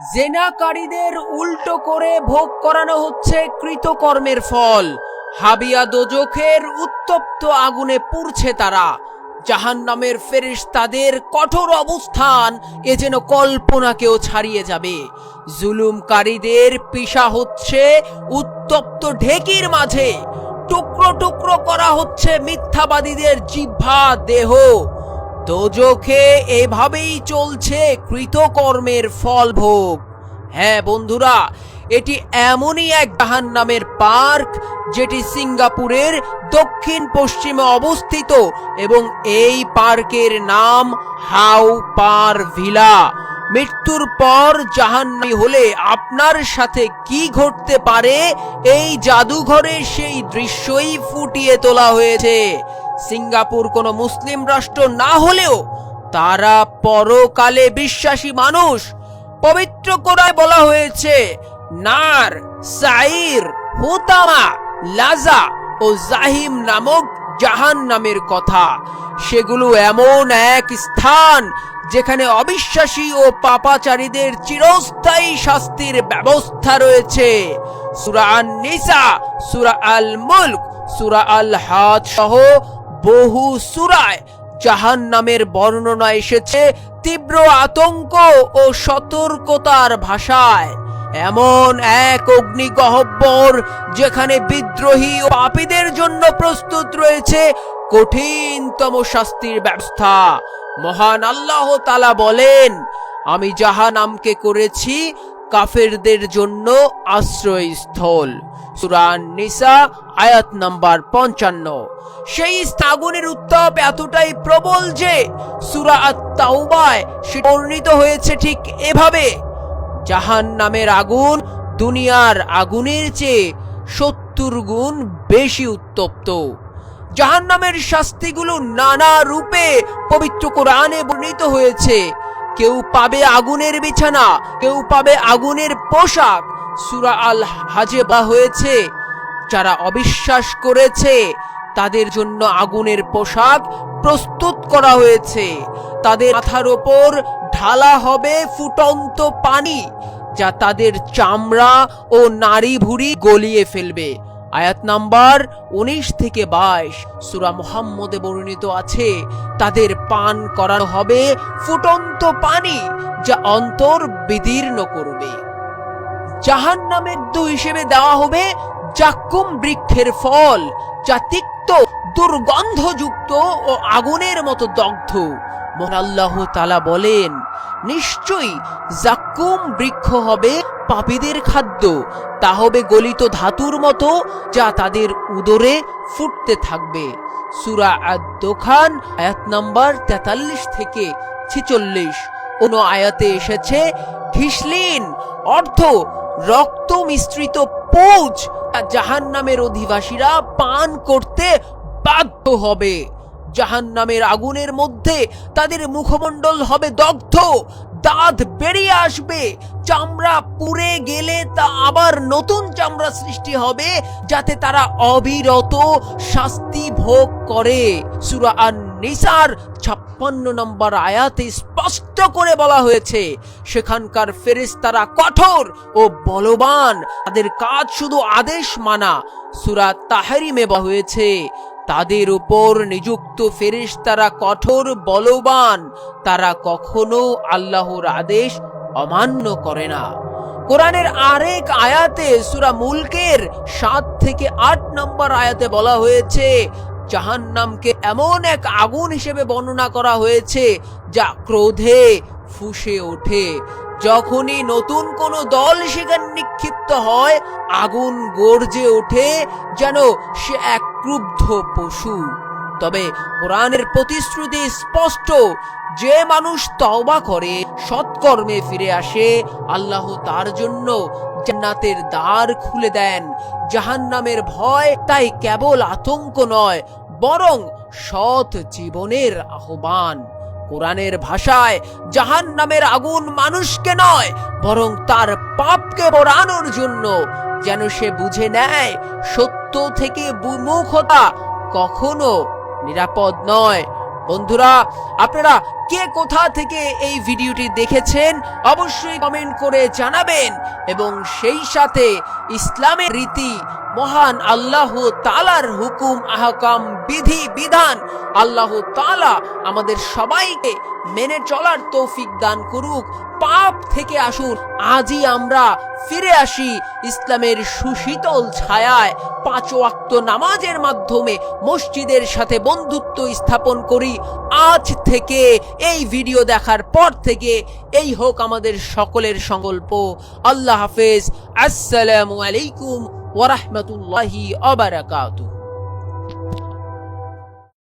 জেনাকারীদের উল্টো করে ভোগ করানো হচ্ছে কৃতকর্মের ফল। হাবিয়া দোজখের উত্তপ্ত আগুনে পুড়ছে তারা। জাহান নামের ফেরিস তাদের কঠোর অবস্থান এ যেন কল্পনাকেও ছাড়িয়ে যাবে। জুলুমকারীদের পিসা হচ্ছে উত্তপ্ত ঢেকির মাঝে। টুকরো টুকরো করা হচ্ছে মিথ্যাবাদীদের জিহ্বা দেহ। দোজখে এভাবেই চলছে কৃতকর্মের ফল ভোগ হ্যাঁ বন্ধুরা, এটি এমনই এক জাহান নামের পার্ক, যেটি সিঙ্গাপুরের দক্ষিণ পশ্চিমে অবস্থিত এবং এই পার্কের নাম হাউ পার ভিলা। মৃত্যুর পর জাহান্নামী হলে আপনার সাথে কি ঘটতে পারে, এই জাদুঘরে সেই দৃশ্যই ফুটিয়ে তোলা হয়েছে। সিঙ্গাপুর কোনো মুসলিম রাষ্ট্র না হলেও তারা পরকালে বিশ্বাসী মানুষ। পবিত্র কোরআয় বলা হয়েছে, নার সাইর হুতামা, লাজা ও জাহিম নামক জাহান নামের কথা। সেগুলো এমন এক স্থান যেখানে অবিশ্বাসী ও পাপাচারীদের চিরস্থায়ী শাস্তির ব্যবস্থা রয়েছে। সুরা আন নিসা সুরা আল মুলক সুরা আল হাদ সহ বহু সুরায় জাহান নামের বর্ণনা এসেছে তীব্র আতঙ্ক ও সতর্কতার ভাষায়। এমন এক অগ্নিগহব্বর যেখানে বিদ্রোহী ও পাপীদের জন্য প্রস্তুত রয়েছে কঠিনতম শাস্তির ব্যবস্থা। মহান আল্লাহ তালা বলেন, আমি জাহানামকে করেছি কাফেরদের জন্য আশ্রয়স্থল। সুরান নিসা, আয়াত নাম্বার পঞ্চান্ন। সেই স্থাগুনের উত্তাপ এতটাই প্রবল যে সুরা আত্মাউবায় সে বর্ণিত হয়েছে ঠিক এভাবে জাহান নামের আগুন দুনিয়ার আগুনের চেয়ে সত্তর গুণ বেশি উত্তপ্ত। জাহান নামের শাস্তিগুলো নানা রূপে পবিত্র কোরআনে বর্ণিত হয়েছে। কেউ পাবে আগুনের বিছানা, কেউ পাবে আগুনের পোশাক সুরা আল হাজে বা হয়েছে, যারা অবিশ্বাস করেছে, তাদের জন্য আগুনের পোশাক প্রস্তুত করা হয়েছে। তাদের মাথার ওপর ঢালা হবে ফুটন্ত পানি, যা তাদের চামড়া ও নারী ভুড়ি গলিয়ে ফেলবে। আয়াত নাম্বার উনিশ থেকে বাইশ, সুরা মোহাম্মদে বর্ণিত আছে, তাদের পান করানো হবে ফুটন্ত পানি, যা অন্তর বিদীর্ণ করবে। জাহান নামের দু হিসেবে দেওয়া হবে জাক্কুম বৃক্ষের ফল, যা তিক্ত, দুর্গন্ধযুক্ত ও আগুনের মতো দগ্ধ। আল্লাহ তালা বলেন, নিশ্চয়ই জাক্কুম বৃক্ষ হবে পাপীদের খাদ্য। তা হবে গলিত ধাতুর মতো, যা তাদের উদরে ফুটতে থাকবে। সুরা আদ দোখান আয়াত নাম্বার তেতাল্লিশ থেকে ছিচল্লিশ। কোন আয়াতে এসেছে, ঘিসলিন অর্থ রক্ত মিশ্রিত পৌঁছ জাহান নামের অধিবাসীরা পান করতে বাধ্য হবে। জাহান নামের আগুনের মধ্যে তাদের মুখমণ্ডল হবে দগ্ধ, দাঁত বেরিয়ে আসবে, চামড়া পুড়ে গেলে তা আবার নতুন চামড়া সৃষ্টি হবে, যাতে তারা অবিরত শাস্তি ভোগ করে। সুরা আন নিসার ছাপ্পান্ন নম্বর আয়াতে স্পষ্ট করে বলা হয়েছে, সেখানকার ফেরেশতারা কঠোর ও বলবান, তাদের কাজ শুধু আদেশ মানা। সুরা তাহারিমে বলা হয়েছে, তাদের উপর নিযুক্ত ফেরেশতারা কঠোর, বলবান, তারা কখনো আল্লাহর আদেশ অমান্য করে না। কোরআনের আরেক আয়াতে সুরা মুলকের সাত থেকে আট নম্বর আয়াতে বলা হয়েছে জাহান্নামকে এমন এক আগুন হিসেবে বর্ণনা করা হয়েছে, যা ক্রোধে ফুসে ওঠে। যখনই নতুন কোনো দল সেখানে নিক্ষিপ্ত হয়, আগুন গর্জে ওঠে, যেন সে এক ক্রুব্ধ পশু। তবে কোরআনের প্রতিশ্রুতি স্পষ্ট। যে মানুষ তওবা করে, সৎকর্মে ফিরে আসে, আল্লাহ তার জন্য জান্নাতের দ্বার খুলে দেন। জাহান্নামের ভয় তাই কেবল আতঙ্ক নয়, বরং সৎ জীবনের আহ্বান। কোরআনের ভাষায় জাহান নামের আগুন মানুষকে নয়, বরং তার পাপকে পড়ানোর জন্য। যেন সে বুঝে নেয়, সত্য থেকে বিমুখতা কখনো নিরাপদ নয়। বন্ধুরা, আপনারা কে কোথা থেকে এই ভিডিওটি দেখেছেন অবশ্যই কমেন্ট করে জানাবেন এবং সেই সাথে ইসলামের রীতি, মহান আল্লাহ তালার হুকুম, আহকাম, বিধি, বিধান আল্লাহ তালা আমাদের সবাইকে মেনে চলার তৌফিক দান করুক। পাপ থেকে আসুন, আজই আমরা ফিরে আসি ইসলামের সুশীতল ছায়ায়। পাঁচ ওয়াক্ত নামাজের মাধ্যমে মসজিদের সাথে বন্ধুত্ব স্থাপন করি। আজ থেকে এই ভিডিও দেখার পর থেকে এই হোক আমাদের সকলের সংকল্প। আল্লাহ হাফেজ। আসসালামু আলাইকুম ওরহমতুল্লাহি অবরাকাতু